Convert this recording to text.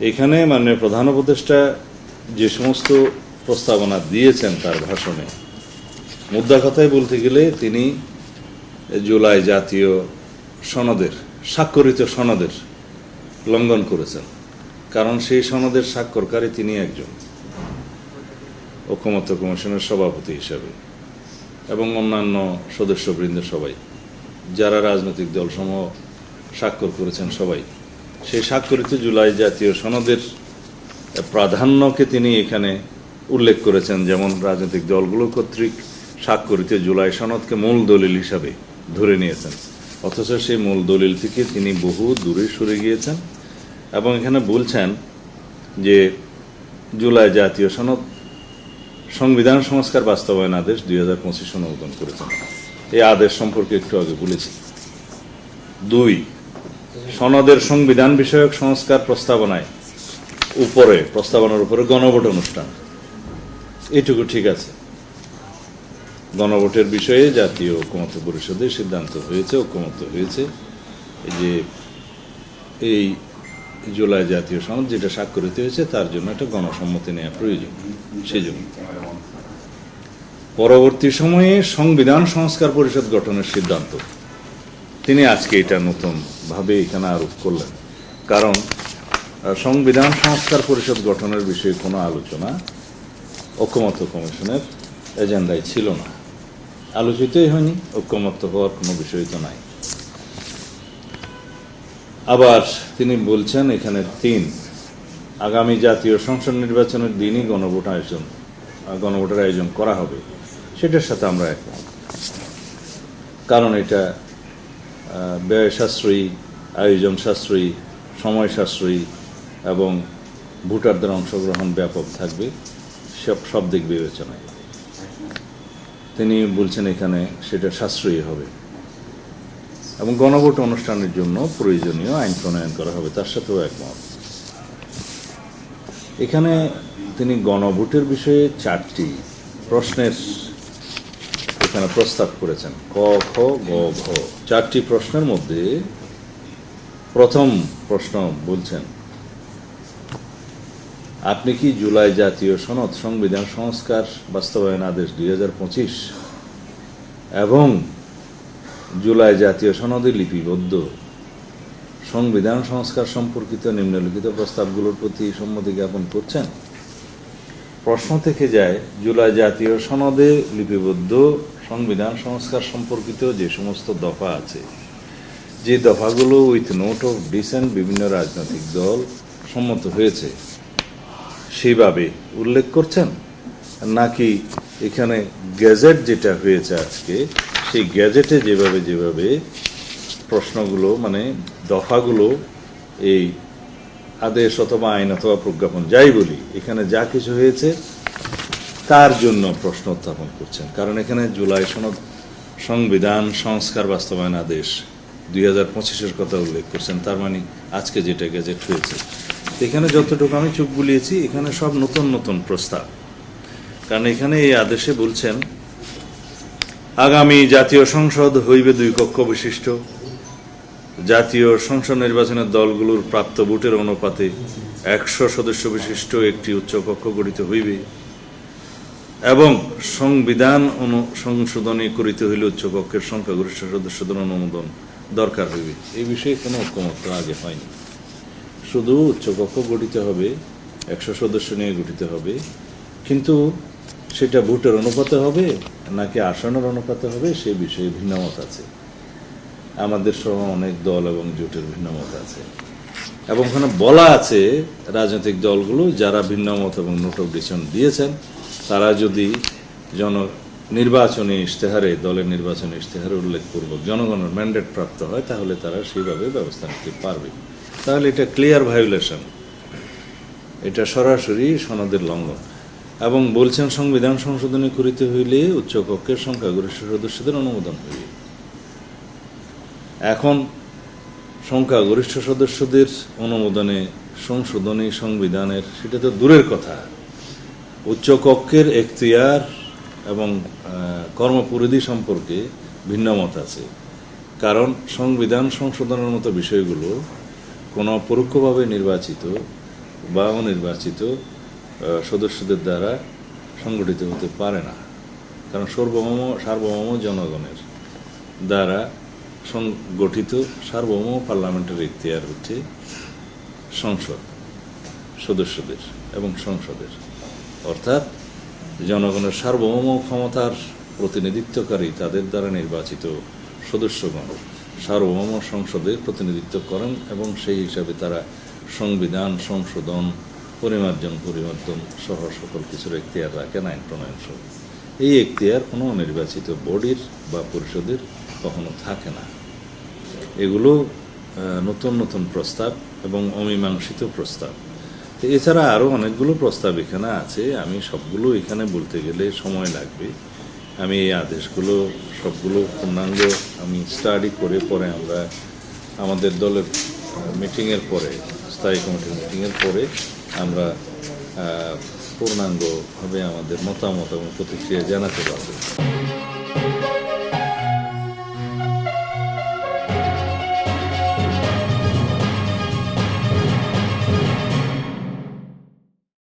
এখানে মানে প্রধান উপদেষ্টা যে সমস্ত প্রস্তাবনা দিয়েছেন তার ভাষণে, মুদ্রা কথায় বলতে গেলে তিনি জুলাই জাতীয় সনদের, স্বাক্ষরিত সনদের লঙ্ঘন করেছেন। কারণ সেই সনদের স্বাক্ষরকারী তিনি একজন ঐক্যমত্য কমিশনের সভাপতি হিসাবে এবং অন্যান্য সদস্যবৃন্দ সবাই, যারা রাজনৈতিক দলসমূহ স্বাক্ষর করেছেন সবাই। সেই স্বাক্ষরিত জুলাই জাতীয় সনদের প্রাধান্যকে তিনি এখানে উল্লেখ করেছেন, যেমন রাজনৈতিক দলগুলো কর্তৃক স্বাক্ষরিত জুলাই সনদকে মূল দলিল হিসাবে ধরে নিয়েছেন। অথচ সেই মূল দলিল থেকে তিনি বহু দূরে সরে গিয়েছেন এবং এখানে বলছেন যে জুলাই জাতীয় সনদ সংবিধান সংস্কার বাস্তবায়ন আদেশ দুই হাজার পঁচিশ অনুমোদন করেছেন। এই আদেশ সম্পর্কে একটু আগে বলেছি। দুই সনদের সংবিধান বিষয়ক সংস্কার প্রস্তাবনায় উপরে, প্রস্তাবনার উপরে গণভোট অনুষ্ঠান। এটুকু ঠিক আছে। গণভোটের বিষয়ে জাতীয় ঐক্যমত্য পরিষদে সিদ্ধান্ত হয়েছে, ঐক্যমত্য হয়েছে যে এই জুলাই জাতীয় সনদ যেটা স্বাক্ষরিত হয়েছে, তার জন্য একটা গণসম্মতি নেওয়া প্রয়োজন। সেজন্য। পরবর্তী সময়ে সংবিধান সংস্কার পরিষদ গঠনের সিদ্ধান্ত। তিনি আজকে এটা নতুন ভাবে এখানে আরোপ করলেন। কারণ সংবিধান সংস্কার পরিষদ গঠনের বিষয়ে কোনো আলোচনা ঐক্যমত্য কমিশনের এজেন্ডায় ছিল না। আলোচিতই হয়নি ঐক্যমত্য হওয়ার কোনো বিষয় তো নাই। আবার তিনি বলছেন, এখানে তিন, আগামী জাতীয় সংসদ নির্বাচনের দিনই গণভোট আয়োজন গণভোটের আয়োজন করা হবে। সেটার সাথে আমরা একমত। কারণ এটা ব্যয় সাশ্রয়ী আয়োজন সাশ্রয়ী সময় সাশ্রয়ী এবং ভোটারদের অংশগ্রহণ ব্যাপক থাকবে, সব সব দিক বিবেচনায়। তিনি বলছেন এখানে সেটা সাশ্রয়ী হবে। এবং গণভোট অনুষ্ঠানের জন্য প্রয়োজনীয় আইন প্রণয়ন করা হবে, তার সাথেও একমত। এখানে তিনি গণভোটের বিষয়ে চারটি প্রশ্নের এখানে প্রস্তাব করেছেন। ক, খ, গ, ঘ। চারটি প্রশ্নের মধ্যে প্রথম প্রশ্ন বলছেন, আপনি কি জুলাই জাতীয় সনদ সংবিধান সংস্কার বাস্তবায়ন আদেশ দুই হাজার পঁচিশ এবং জুলাই জাতীয় সনদে লিপিবদ্ধ সংবিধান সংস্কার সম্পর্কিত নিম্নলিখিত প্রস্তাবগুলোর প্রতি সম্মতি জ্ঞাপন করছেন? প্রশ্ন থেকে যায়, জুলাই জাতীয় সনদে লিপিবদ্ধ সংবিধান সংস্কার সম্পর্কিত যে সমস্ত দফা আছে, যে দফাগুলো উইথ নোট অফ ডিসেন্ট বিভিন্ন রাজনৈতিক দল সম্মত হয়েছে সেইভাবে উল্লেখ করছেন? নাকি এখানে গ্যাজেট যেটা হয়েছে আজকে, সেই গ্যাজেটে যেভাবে যেভাবে প্রশ্নগুলো মানে দফাগুলো এই আদেশ অথবা আইন অথবা প্রজ্ঞাপন, যাই বলি, এখানে যা কিছু হয়েছে তার জন্য প্রশ্ন উত্থাপন করছেন। কারণ এখানে জুলাই সনদ, সংবিধান, সংস্কার বাস্তবায়ন আদেশ দুই হাজার পঁচিশের কথা উল্লেখ করছেন। তার মানে আজকে যেটা গেজেট হয়েছে। এখানে যতটুকু আমি চোখ বুলিয়েছি, এখানে সব নতুন নতুন প্রস্তাব। কারণ এখানে এই আদেশে বলছেন, আগামী জাতীয় সংসদ হইবে দুই কক্ষ বিশিষ্ট। জাতীয় সংসদ নির্বাচনের দলগুলোর প্রাপ্ত ভোটের অনুপাতে একশো সদস্য বিশিষ্ট একটি উচ্চকক্ষ গঠিত হইবে। এবং সংবিধান অনু সংশোধনী করিতে হইলে উচ্চকক্ষের সংখ্যাগরিষ্ঠ সদস্যদের অনুমোদন দরকার হইবে। এই বিষয়ে কোনো ঐক্যমত্য আগে হয়নি। শুধু উচ্চকক্ষ গঠিত হবে, একশো সদস্য নিয়ে গঠিত হবে, কিন্তু সেটা ভোটের অনুপাতে হবে নাকি আসনের অনুপাতে হবে, সে বিষয়ে ভিন্নমত আছে। আমাদের সহ অনেক দল এবং জোটের ভিন্নমত আছে। এবং ওখানে বলা আছে রাজনৈতিক দলগুলো যারা ভিন্নমত এবং নোট অফ ডিসিশন দিয়েছেন তারা যদি জন নির্বাচনী ইশতেহারে, দলের নির্বাচনী ইশতেহারে উল্লেখপূর্বক জনগণের ম্যান্ডেট প্রাপ্ত হয়, তাহলে তারা সেইভাবে ব্যবস্থা নিতে পারবে। তাহলে এটা ক্লিয়ার ভায়োলেশন এটা সরাসরি সনদের লঙ্ঘন। এবং বলছেন, সংবিধান সংশোধনী করিতে হইলে উচ্চকক্ষের সংখ্যাগরিষ্ঠ সদস্যদের অনুমোদন হইবে। এখন সংখ্যাগরিষ্ঠ সদস্যদের অনুমোদনে সংশোধনী সংবিধানের, সেটা তো দূরের কথা। উচ্চকক্ষের এখতিয়ার এবং কর্মপরিধি সম্পর্কে ভিন্ন মত আছে। কারণ সংবিধান সংশোধনের মতো বিষয়গুলো কোনো পরোক্ষভাবে নির্বাচিত বা অনির্বাচিত সদস্যদের দ্বারা সংগঠিত হতে পারে না। কারণ সার্বভৌম সার্বভৌম জনগণের দ্বারা সংগঠিত সার্বভৌম পার্লামেন্টের ইখতিয়ার হচ্ছে সংসদ, সদস্যদের এবং সংসদের। অর্থাৎ জনগণের সার্বভৌম ক্ষমতার প্রতিনিধিত্বকারী তাদের দ্বারা নির্বাচিত সদস্যগণ সার্বভৌম সংসদে প্রতিনিধিত্ব করেন এবং সেই হিসাবে তারা সংবিধান, সংশোধন, পরিমার্জন, পরিবর্তন সহ সকল কিছুর এখতিয়ার রাখেন আইন প্রণয়ন সহ। এই এখতিয়ার কোনো নির্বাচিত বডির বা পরিষদের কখনো থাকে না। এগুলো নতুন নতুন প্রস্তাব এবং অমীমাংসিত প্রস্তাব। এছাড়া আরও অনেকগুলো প্রস্তাব এখানে আছে। আমি সবগুলো এখানে বলতে গেলে সময় লাগবে। আমি এই আদেশগুলো, সবগুলো পূর্ণাঙ্গ আমি স্টাডি করে পরে আমরা আমাদের দলের মিটিংয়ের পরে, স্থায়ী কমিটির মিটিংয়ের পরে আমরা পূর্ণাঙ্গভাবে আমাদের মতামত এবং প্রতিক্রিয়া জানাতে পারব।